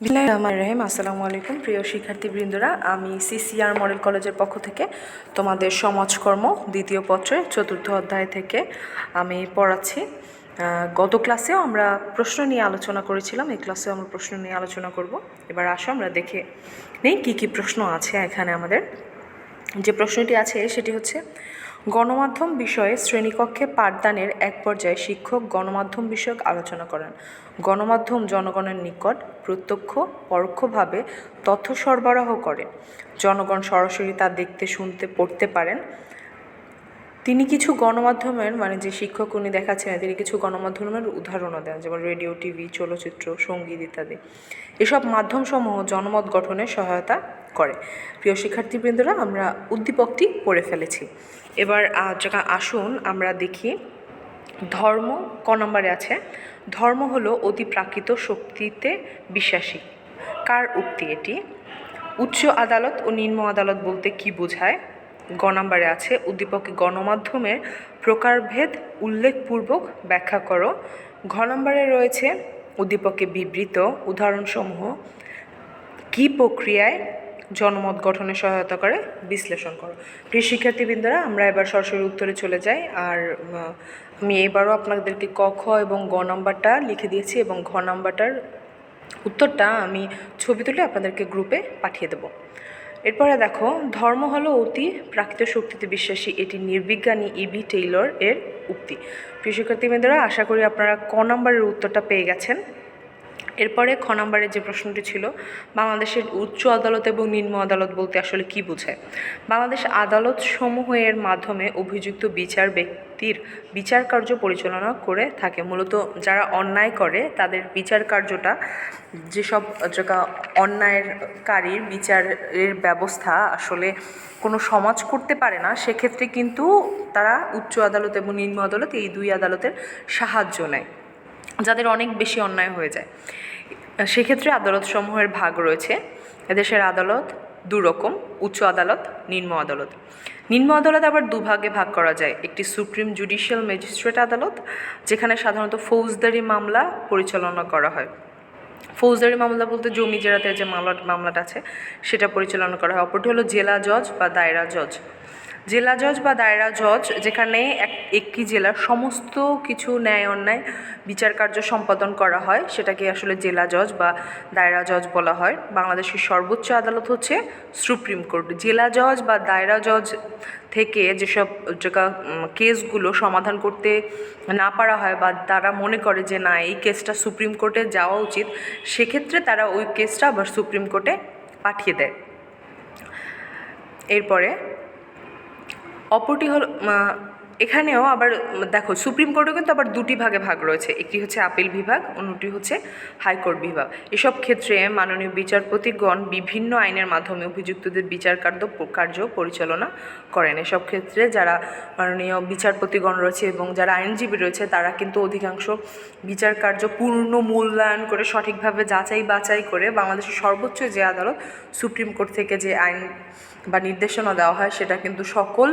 বিসমিল্লাহির রহমানির রহিম। আসসালামু আলাইকুম প্রিয় শিক্ষার্থীবৃন্দরা, আমি সিসিআর মডেল কলেজের পক্ষ থেকে তোমাদের সমাজকর্ম দ্বিতীয় পত্রের চতুর্থ অধ্যায় থেকে আমি পড়াচ্ছি। গত ক্লাসেও আমরা প্রশ্ন নিয়ে আলোচনা করেছিলাম, এই ক্লাসেও আমরা প্রশ্ন নিয়ে আলোচনা করব। এবার আসো, আমরা দেখে নেই কী কী প্রশ্ন আছে এখানে আমাদের। যে প্রশ্নটি আছে সেটি হচ্ছে গণমাধ্যম বিষয়ে শ্রেণীকক্ষে পাঠদানের এক পর্যায়ে শিক্ষক গণমাধ্যম বিষয়ক আলোচনা করেন। গণমাধ্যম জনগণের নিকট প্রত্যক্ষ, পরোক্ষভাবে তথ্য সরবরাহ করে। জনগণ সরাসরি তা দেখতে, শুনতে, পড়তে পারেন। তিনি কিছু গণমাধ্যমের মানে যে শিক্ষক উনি দেখাচ্ছেন, তিনি কিছু গণমাধ্যমের উদাহরণও দেন, যেমন রেডিও, টিভি, চলচ্চিত্র, সংগীত ইত্যাদি। এসব মাধ্যমসমূহ জনমত গঠনে সহায়তা করে। প্রিয় শিক্ষার্থীবৃন্দরা, আমরা উদ্দীপকটি পড়ে ফেলেছি। এবার যখন আসুন, আমরা দেখি ধর্ম ক নম্বরে আছে। ধর্ম হলো অতি প্রাকৃত শক্তিতে বিশ্বাসী। কার উক্তি এটি? উচ্চ আদালত ও নিম্ন আদালত বলতে কি বোঝায়? গ নম্বরে আছে, উদ্দীপকে গণমাধ্যমের প্রকারভেদ উল্লেখপূর্বক ব্যাখ্যা করো। ঘ নম্বরে রয়েছে, উদ্দীপকে বিবৃত উদাহরণসমূহ। কি প্রক্রিয়ায় জনমত গঠনে সহায়তা করে, বিশ্লেষণ করো। প্রিয় শিক্ষার্থীবৃন্দরা, আমরা এবার সরাসরি উত্তরে চলে যাই। আর আমি এবারও আপনাদেরকে ক, খ এবং গ নাম্বারটা লিখে দিয়েছি এবং ঘ নাম্বারটার উত্তরটা আমি ছবি তুলে আপনাদেরকে গ্রুপে পাঠিয়ে দেবো। এরপরে দেখো, ধর্ম হলো অতি, প্রাকৃত শক্তিতে বিশ্বাসী, এটি নির্বিজ্ঞানী ইবি টেইলর এর উক্তি। প্রিয় শিক্ষার্থীবৃন্দরা, আশা করি আপনারা ক নম্বরের উত্তরটা পেয়ে গেছেন। এরপরে খ নম্বরের যে প্রশ্নটি ছিল, বাংলাদেশের উচ্চ আদালত এবং নিম্ন আদালত বলতে আসলে কি বোঝায়? বাংলাদেশ আদালত সমূহের মাধ্যমে অভিযুক্ত বিচার ব্যক্তির বিচার কার্য পরিচালনা করে থাকে। মূলত যারা অন্যায় করে, তাদের বিচার কার্যটা যেসব জায়গা অন্যায়কারীর বিচারের ব্যবস্থা আসলে কোনো সমাজ করতে পারে না, সেক্ষেত্রে কিন্তু তারা উচ্চ আদালত এবং নিম্ন আদালত এই দুই আদালতের সাহায্য নেয়, যাদের অনেক বেশি অন্যায় হয়ে যায়। সেক্ষেত্রে আদালত সমূহের ভাগ রয়েছে। এদেশের আদালত দুরকম উচ্চ আদালত, নিম্ন আদালত। নিম্ন আদালত আবার দুভাগে ভাগ করা যায়। একটি সুপ্রিম জুডিশিয়াল ম্যাজিস্ট্রেট আদালত, যেখানে সাধারণত ফৌজদারি মামলা পরিচালনা করা হয়। ফৌজদারি মামলা বলতে জমি জেরাতে যে মামলা মামলাটা আছে, সেটা পরিচালনা করা হয়। অপরটি হলো জেলা জজ বা দায়রা জজ। জেলা জজ বা দায়রা জজ যেখানে এক একটি জেলার সমস্ত কিছু ন্যায় অন্যায় বিচার কার্য সম্পাদন করা হয়, সেটাকে আসলে জেলা জজ বা দায়রা জজ বলা হয়। বাংলাদেশের সর্বোচ্চ আদালত হচ্ছে সুপ্রিম কোর্ট। জেলা জজ বা দায়রা জজ থেকে যেসব জায়গা কেসগুলো সমাধান করতে না পারা হয় বা তারা মনে করে যে না, এই কেসটা সুপ্রিম কোর্টে যাওয়া উচিত, সেক্ষেত্রে তারা ওই কেসটা আবার সুপ্রিম কোর্টে পাঠিয়ে দেয়। এরপরে অপরটি হল এখানেও আবার, দেখো, সুপ্রিম কোর্টও কিন্তু আবার দুটি ভাগে ভাগ রয়েছে। একটি হচ্ছে আপিল বিভাগ, অন্যটি হচ্ছে হাইকোর্ট বিভাগ। এসব ক্ষেত্রে মাননীয় বিচারপতিগণ বিভিন্ন আইনের মাধ্যমে অভিযুক্তদের বিচার কার্য কার্য পরিচালনা করেন। এসব ক্ষেত্রে যারা মাননীয় বিচারপতিগণ রয়েছে এবং যারা আইনজীবী রয়েছে, তারা কিন্তু অধিকাংশ বিচার কার্য পূর্ণ মূল্যায়ন করে, সঠিকভাবে যাচাই বাছাই করে বাংলাদেশের সর্বোচ্চ যে আদালত সুপ্রিম কোর্ট থেকে যে আইন বা নির্দেশনা দেওয়া হয়, সেটা কিন্তু সকল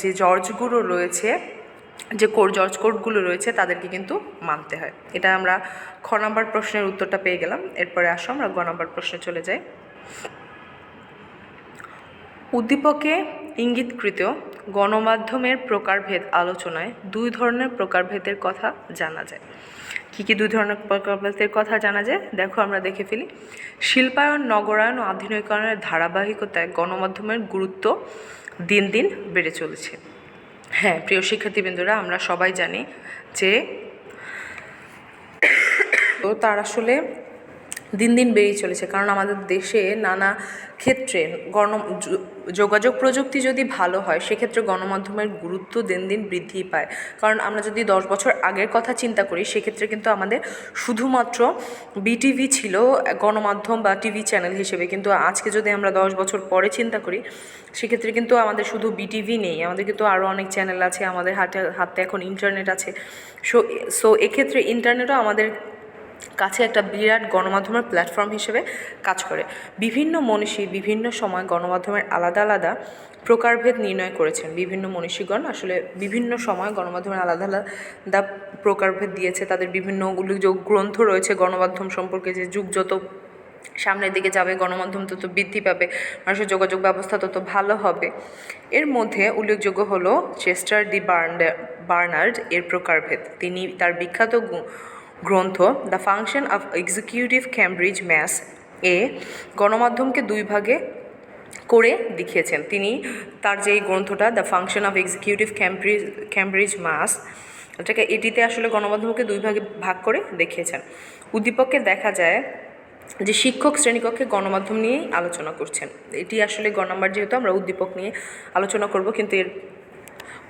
যে জর্জগুলো রয়েছে, যে কোর্ট জর্জ কোর্টগুলো রয়েছে, তাদেরকে কিন্তু মানতে হয়। এটা আমরা খ নম্বর প্রশ্নের উত্তরটা পেয়ে গেলাম। এরপরে আসো, আমরা গ নম্বর প্রশ্নে চলে যাই। উদ্দীপকে ইঙ্গিতকৃত গণমাধ্যমের প্রকারভেদ আলোচনায় দুই ধরনের প্রকারভেদের কথা জানা যায়। কী কী দুই ধরনের প্রকারভেদের কথা জানা যায়? দেখো, আমরা দেখে ফেলি। শিল্পায়ন, নগরায়ন ও আধুনিকায়নের ধারাবাহিকতায় গণমাধ্যমের গুরুত্ব দিন দিন বেড়ে চলেছে। হ্যাঁ প্রিয় শিক্ষার্থীবৃন্দরা আমরা সবাই জানি যে তো তার আসলে দিন দিন বেড়েই চলেছে। কারণ আমাদের দেশে নানা ক্ষেত্রে গণ যোগাযোগ প্রযুক্তি যদি ভালো হয়, সেক্ষেত্রে গণমাধ্যমের গুরুত্ব দিন দিন বৃদ্ধি পায়। কারণ আমরা যদি দশ বছর আগের কথা চিন্তা করি, সেক্ষেত্রে কিন্তু আমাদের শুধুমাত্র বিটিভি ছিল গণমাধ্যম বা টিভি চ্যানেল হিসেবে। কিন্তু আজকে যদি আমরা দশ বছর পরে চিন্তা করি, সেক্ষেত্রে কিন্তু আমাদের শুধু বিটিভি নেই। আমাদের কিন্তু আরও অনেক চ্যানেল আছে, আমাদের হাতে হাতে এখন ইন্টারনেট আছে। সো সো এক্ষেত্রে ইন্টারনেটও আমাদের কাছে একটা বিরাট গণমাধ্যমের প্ল্যাটফর্ম হিসেবে কাজ করে। বিভিন্ন মনীষী বিভিন্ন সময় গণমাধ্যমের আলাদা আলাদা প্রকারভেদ নির্ণয় করেছেন। বিভিন্ন মনীষীগণ আসলে বিভিন্ন সময় গণমাধ্যমের আলাদা আলাদা প্রকারভেদ দিয়েছে। তাদের বিভিন্ন উল্লেখযোগ্য গ্রন্থ রয়েছে গণমাধ্যম সম্পর্কে যে যুগ যত সামনের দিকে যাবে, গণমাধ্যম তত বৃদ্ধি পাবে, মানুষের যোগাযোগ ব্যবস্থা তত ভালো হবে। এর মধ্যে উল্লেখযোগ্য হলো চেস্টার ডি বার্ন বার্নার্ড এর প্রকারভেদ। তিনি তার বিখ্যাত গ্রন্থ the function of executive Cambridge Mass এ গণমাধ্যমকে দুই ভাগে করে দেখিয়েছেন তিনি তার যে গ্রন্থটা the function of executive Cambridge Cambridge Mass এটাকে এটিতে আসলে গণমাধ্যমকে দুই ভাগে ভাগ করে দেখিয়েছেন। উদ্দীপককে দেখা যায় যে শিক্ষক শ্রেণীকক্ষে গণমাধ্যম নিয়েই আলোচনা করছেন। এটি আসলে গ নাম্বার যেহেতু আমরা উদ্দীপক নিয়ে আলোচনা করব, কিন্তু এর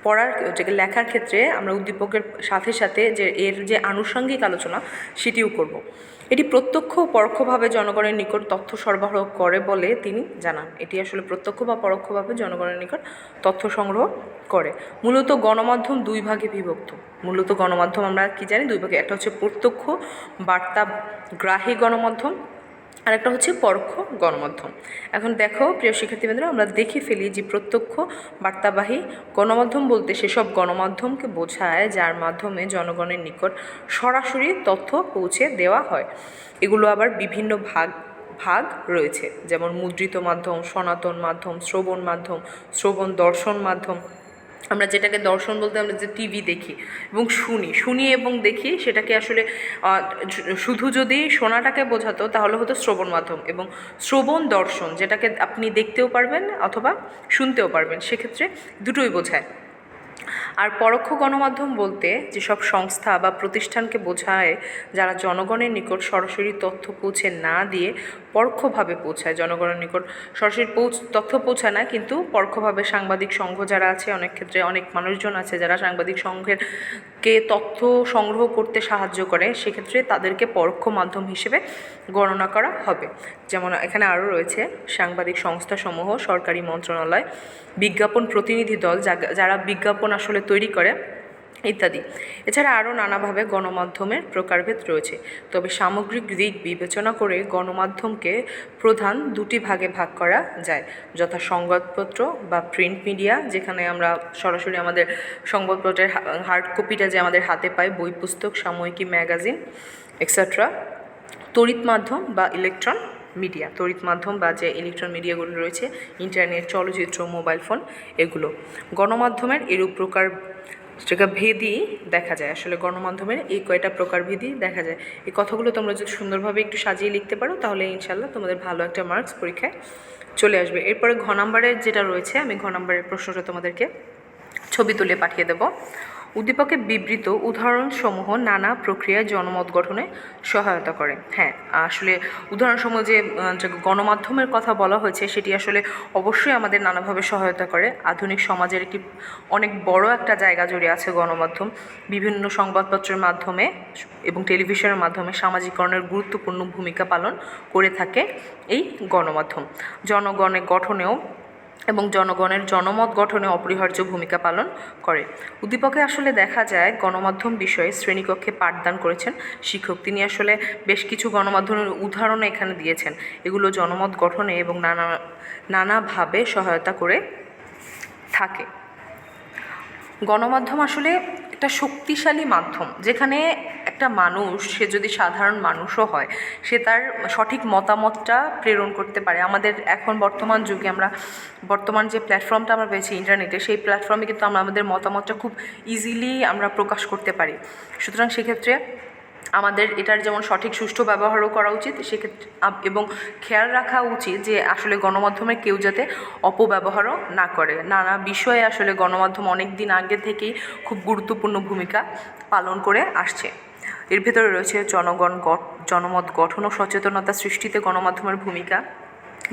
পড়ার যে লেখার ক্ষেত্রে আমরা উদ্দীপকের সাথে সাথে যে এর যে আনুষঙ্গিক আলোচনা সেটিও করব। এটি প্রত্যক্ষ ও পরোক্ষভাবে জনগণের নিকট তথ্য সরবরাহ করে বলে তিনি জানান। এটি আসলে প্রত্যক্ষ বা পরোক্ষভাবে জনগণের নিকট তথ্য সংগ্রহ করে। মূলত গণমাধ্যম দুই ভাগে বিভক্ত। মূলত গণমাধ্যম আমরা কি জানি? দুই ভাগে। একটা হচ্ছে প্রত্যক্ষ বার্তা গ্রাহী গণমাধ্যম আর একটা হচ্ছে পরোক্ষ গণমাধ্যম। এখন দেখো, প্রিয় শিক্ষার্থীবৃন্দরা, আমরা দেখে ফেলি যে প্রত্যক্ষ বার্তাবাহী গণমাধ্যম বলতে সেসব গণমাধ্যমকে বোঝায়, যার মাধ্যমে জনগণের নিকট সরাসরি তথ্য পৌঁছে দেওয়া হয়। এগুলো আবার বিভিন্ন ভাগ ভাগ রয়েছে। যেমন মুদ্রিত মাধ্যম, সনাতন মাধ্যম, শ্রবণ মাধ্যম, শ্রবণ দর্শন মাধ্যম আমরা যেটাকে দর্শন বলতে আমরা যে টিভি দেখি এবং শুনি শুনি এবং দেখি সেটাকে আসলে শুধু যদি শোনাটাকে বোঝাতো তাহলে হতো শ্রবণ মাধ্যম এবং শ্রবণ দর্শন যেটাকে আপনি দেখতেও পারবেন অথবা শুনতেও পারবেন সেক্ষেত্রে দুটোই বোঝায়। আর পরোক্ষ গণমাধ্যম বলতে যেসব সংস্থা বা প্রতিষ্ঠানকে বোঝায়, যারা জনগণের নিকট সরাসরি তথ্য পৌঁছে না দিয়ে পরোক্ষভাবে পৌঁছায়। জনগণের নিকট সরাসরি পৌঁছ, তথ্য পৌঁছায় না, কিন্তু পরোক্ষভাবে সাংবাদিক সংঘ যারা আছে, অনেক ক্ষেত্রে অনেক মানুষজন আছে যারা সাংবাদিক সংঘের কে তথ্য সংগ্রহ করতে সাহায্য করে, সেক্ষেত্রে তাদেরকে পরোক্ষ মাধ্যম হিসেবে গণনা করা হবে। যেমন এখানে আরও রয়েছে, সাংবাদিক সংস্থাসমূহ, সরকারি মন্ত্রণালয়, বিজ্ঞাপন প্রতিনিধি দল যারা বিজ্ঞাপন আসলে তৈরি করে ইত্যাদি। এছাড়া আরও নানাভাবে গণমাধ্যমের প্রকারভেদ রয়েছে। তবে সামগ্রিক দিক বিবেচনা করে গণমাধ্যমকে প্রধান দুটি ভাগে ভাগ করা যায়। যথা সংবাদপত্র বা প্রিন্ট মিডিয়া, যেখানে আমরা সরাসরি আমাদের সংবাদপত্রের হার্ড কপিটা যে আমাদের হাতে পাই বই, পুস্তক, সাময়িকী ম্যাগাজিন এক্সেট্রা তড়িৎ মাধ্যম বা ইলেকট্রন মিডিয়া। তড়িৎ মাধ্যম বা যে ইলেকট্রন মিডিয়াগুলো রয়েছে, ইন্টারনেট, চলচ্চিত্র, মোবাইল ফোন, এগুলো। গণমাধ্যমের এরূপ প্রকার সেটা ভেদই দেখা যায়, আসলে গণমাধ্যমের এই কয়টা প্রকার ভেদি দেখা যায়। এই কথাগুলো তোমরা যদি সুন্দরভাবে একটু সাজিয়ে লিখতে পারো, তাহলে ইনশাল্লাহ তোমাদের ভালো একটা মার্কস পরীক্ষায় চলে আসবে। এরপরে ঘ নাম্বারের যেটা রয়েছে, আমি ঘ নাম্বারের প্রশ্নটা তোমাদেরকে ছবি তুলে পাঠিয়ে দেব। উদ্দীপকে বিবৃত উদাহরণসমূহ নানা প্রক্রিয়ায় জনমত গঠনে সহায়তা করে। হ্যাঁ আসলে উদাহরণসমূহ যে গণমাধ্যমের কথা বলা হয়েছে, সেটি আসলে অবশ্যই আমাদের নানাভাবে সহায়তা করে। আধুনিক সমাজের একটি অনেক বড় একটা জায়গা জুড়ে আছে গণমাধ্যম। বিভিন্ন সংবাদপত্রের মাধ্যমে এবং টেলিভিশনের মাধ্যমে সামাজিকরণের গুরুত্বপূর্ণ ভূমিকা পালন করে থাকে এই গণমাধ্যম। জনগণের গঠনেও এবং জনগণের জনমত গঠনে অপরিহার্য ভূমিকা পালন করে। উদ্দীপকে আসলে দেখা যায়, গণমাধ্যম বিষয়ে শ্রেণীকক্ষে পাঠদান করেছেন শিক্ষক। তিনি আসলে বেশ কিছু গণমাধ্যমের উদাহরণ এখানে দিয়েছেন। এগুলো জনমত গঠনে এবং নানা, নানাভাবে সহায়তা করে থাকে। গণমাধ্যম আসলে একটা শক্তিশালী মাধ্যম, যেখানে একটা মানুষ, সে যদি সাধারণ মানুষও হয়, সে তার সঠিক মতামতটা প্রেরণ করতে পারে। আমাদের এখন বর্তমান যুগে আমরা, বর্তমান যে প্ল্যাটফর্মটা আমরা পেয়েছি ইন্টারনেটে সেই প্ল্যাটফর্মে কিন্তু আমরা আমাদের মতামতটা খুব ইজিলি আমরা প্রকাশ করতে পারি। সুতরাং সেক্ষেত্রে আমাদের এটার যেমন সঠিক সুষ্ঠু ব্যবহারও করা উচিত, সেক্ষেত্রে এবং খেয়াল রাখা উচিত যে আসলে গণমাধ্যমে কেউ যাতে অপব্যবহারও না করে। নানা বিষয়ে আসলে গণমাধ্যম অনেক দিন আগে থেকেই খুব গুরুত্বপূর্ণ ভূমিকা পালন করে আসছে। এর ভেতরে রয়েছে জনগণ জনমত গঠন ও সচেতনতা সৃষ্টিতে গণমাধ্যমের ভূমিকা।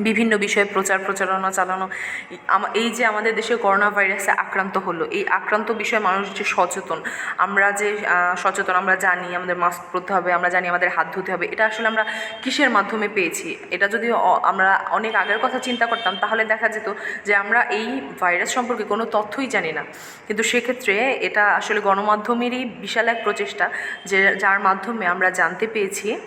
বিভিন্ন বিষয়ে প্রচার প্রচারণা চালানো। এই- যে আমাদের দেশে করোনা ভাইরাসে আক্রান্ত হলো, এই আক্রান্ত বিষয়ে মানুষ যে সচেতন, আমরা যে সচেতন, আমরা জানি আমাদের মাস্ক পরতে হবে, আমরা জানি আমাদের হাত ধুতে হবে, এটা আসলে আমরা কিসের মাধ্যমে পেয়েছি? এটা যদি আমরা অনেক আগের কথা চিন্তা করতাম, তাহলে দেখা যেত যে আমরা এই ভাইরাস সম্পর্কে কোনো তথ্যই জানি না। কিন্তু সেক্ষেত্রে এটা আসলে গণমাধ্যমেরই বিশাল এক প্রচেষ্টা, যে যার মাধ্যমে আমরা জানতে পেরেছি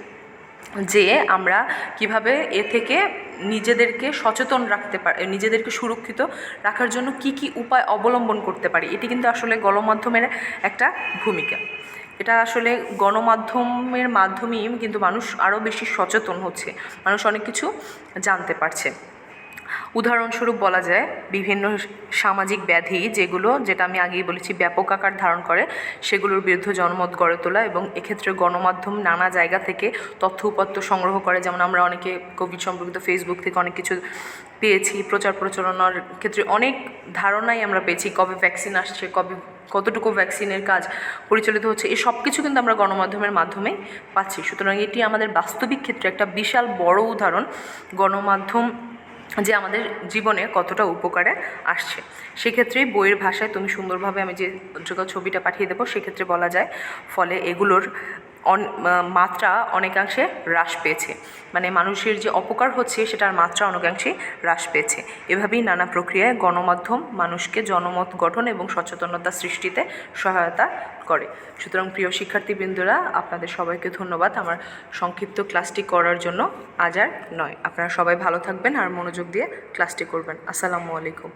যে আমরা কীভাবে এ থেকে নিজেদেরকে সচেতন রাখতে পারে নিজেদেরকে সুরক্ষিত রাখার জন্য কি কি উপায় অবলম্বন করতে পারি, এটি কিন্তু আসলে গণমাধ্যমের একটা ভূমিকা। এটা আসলে গণমাধ্যমের মাধ্যমেই কিন্তু মানুষ আরও বেশি সচেতন হচ্ছে, মানুষ অনেক কিছু জানতে পারছে। উদাহরণস্বরূপ বলা যায়, বিভিন্ন সামাজিক ব্যাধি যেগুলো, যেটা আমি আগেই বলেছি, ব্যাপক আকার ধারণ করে, সেগুলোর বিরুদ্ধে জনমত গড়ে তোলা এবং এক্ষেত্রে গণমাধ্যম নানা জায়গা থেকে তথ্য উপাত্ত সংগ্রহ করে। যেমন আমরা অনেকে কোভিড সম্পর্কিত ফেসবুক থেকে অনেক কিছু পেয়েছি, প্রচার প্রচারণার ক্ষেত্রে অনেক ধারণাই আমরা পেয়েছি, কবে ভ্যাকসিন আসছে, কবে, কতটুকু ভ্যাকসিনের কাজ পরিচালিত হচ্ছে, এই সব কিছু কিন্তু আমরা গণমাধ্যমের মাধ্যমে পাচ্ছি। সুতরাং এটি আমাদের বাস্তবিক ক্ষেত্রে একটা বিশাল বড় উদাহরণ। গণমাধ্যম যে আমাদের জীবনে কতটা উপকারে আসছে। সেক্ষেত্রে বইয়ের ভাষায় তুমি সুন্দরভাবে আমি যে ছবিটা পাঠিয়ে দেবো, সেক্ষেত্রে বলা যায়, ফলে এগুলোর মাত্রা অনেকাংশে হ্রাস পেয়েছে। মানে মানুষের যে অপকার হচ্ছে, সেটার মাত্রা অনেকাংশে হ্রাস পেয়েছে। এভাবেই নানা প্রক্রিয়ায় গণমাধ্যম মানুষকে জনমত গঠন এবং সচেতনতা সৃষ্টিতে সহায়তা করে। সুতরাং প্রিয় শিক্ষার্থীবৃন্দরা, আপনাদের সবাইকে ধন্যবাদ। আমার সংক্ষিপ্ত ক্লাসটি করার জন্য আজ আর নয়। আপনারা সবাই ভালো থাকবেন আর মনোযোগ দিয়ে ক্লাসটি করবেন। আসসালামু আলাইকুম।